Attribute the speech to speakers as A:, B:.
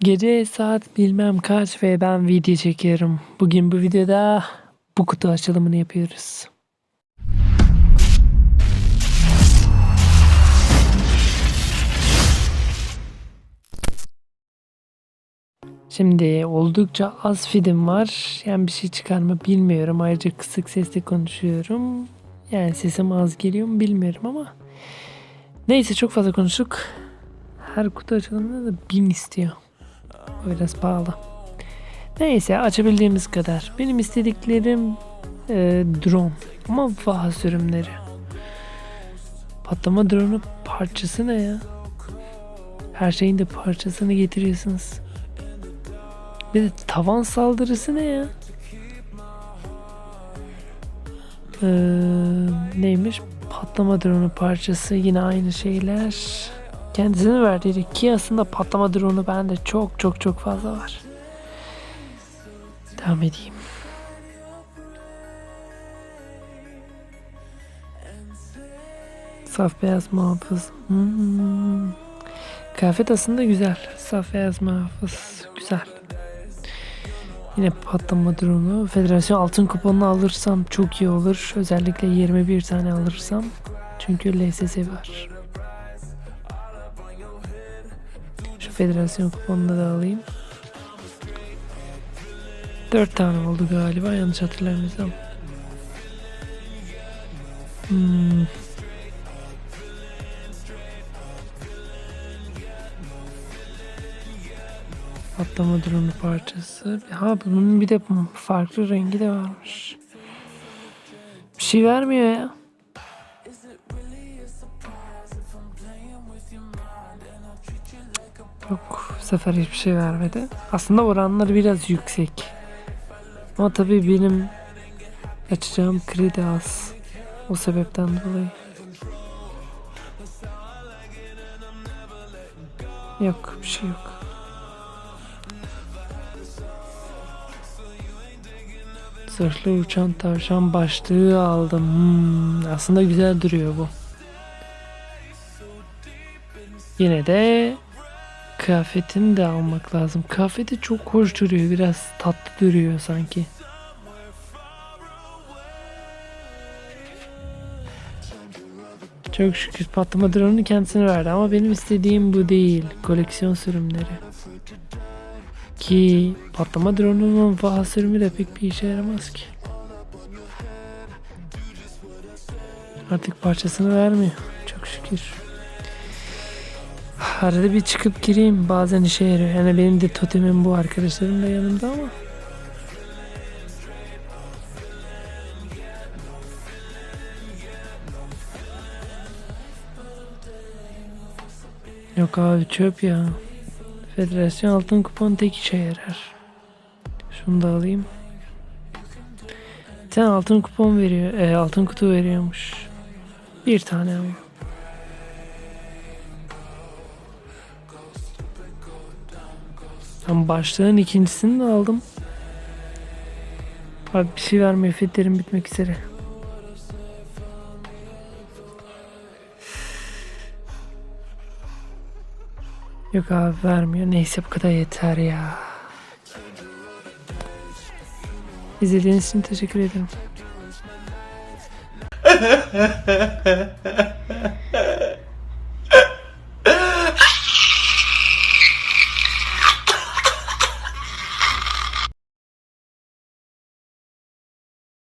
A: Gece saat bilmem kaç ve ben video çekiyorum. Bugün bu videoda bu kutu açılımını yapıyoruz. Şimdi oldukça az film var. Yani bir şey çıkar mı bilmiyorum. Ayrıca kısık sesle konuşuyorum. Yani sesim az geliyor mu bilmiyorum ama. Neyse çok fazla konuştuk. Her kutu açılımında da 1000 istiyor. Biraz pahalı. Neyse açabildiğimiz kadar. Benim istediklerim e, drone ama vaha sürümleri. Patlama drone'u parçası ne ya? Her şeyin de parçasını getiriyorsunuz. Bir de tavan saldırısı ne ya? Ee, neymiş? Patlama drone'u parçası yine aynı şeyler. Kendisini verdiği ki aslında patlama drone'u bende çok çok çok fazla var. Devam edeyim. Saf beyaz muhafız. Hmm. Kıyafet aslında güzel. Saf beyaz muhafız. Güzel. Yine patlama drone'u. Federasyon altın kuponunu alırsam çok iyi olur. Özellikle 21 tane alırsam. Çünkü LSS var. Federasyon kuponunu da alayım. 4 tane oldu galiba yanlış hatırlamıyorsam. Hmm. Patlama drone parçası. Ha bunun bir de farklı rengi de varmış. Bir şey vermiyor ya. Yok bu sefer hiçbir şey vermedi. Aslında oranları biraz yüksek. Ama tabii benim açacağım kredi az. O sebepten dolayı. Yok bir şey yok. Zırhlı uçan tavşan başlığı aldım. Hmm, aslında güzel duruyor bu. Yine de kıyafetini de almak lazım. Kıyafeti çok hoş duruyor. Biraz tatlı duruyor sanki. Çok şükür patlama drone'u kendisine verdi ama benim istediğim bu değil. Koleksiyon sürümleri. Ki patlama drone'unun vaha sürümü de pek bir işe yaramaz ki. Artık parçasını vermiyor. Çok şükür. Arada bir çıkıp gireyim bazen işe yarıyor. Yani benim de totemim bu arkadaşlarım da yanımda ama. Yok abi çöp ya. Federasyon altın kupon tek işe yarar. Şunu da alayım. Bir tane altın kupon veriyor. E, altın kutu veriyormuş. Bir tane ama. Tam başlığın ikincisini de aldım. Abi bir şey vermiyor. Fetlerim bitmek üzere. Yok abi vermiyor. Neyse bu kadar yeter ya. İzlediğiniz için teşekkür ederim.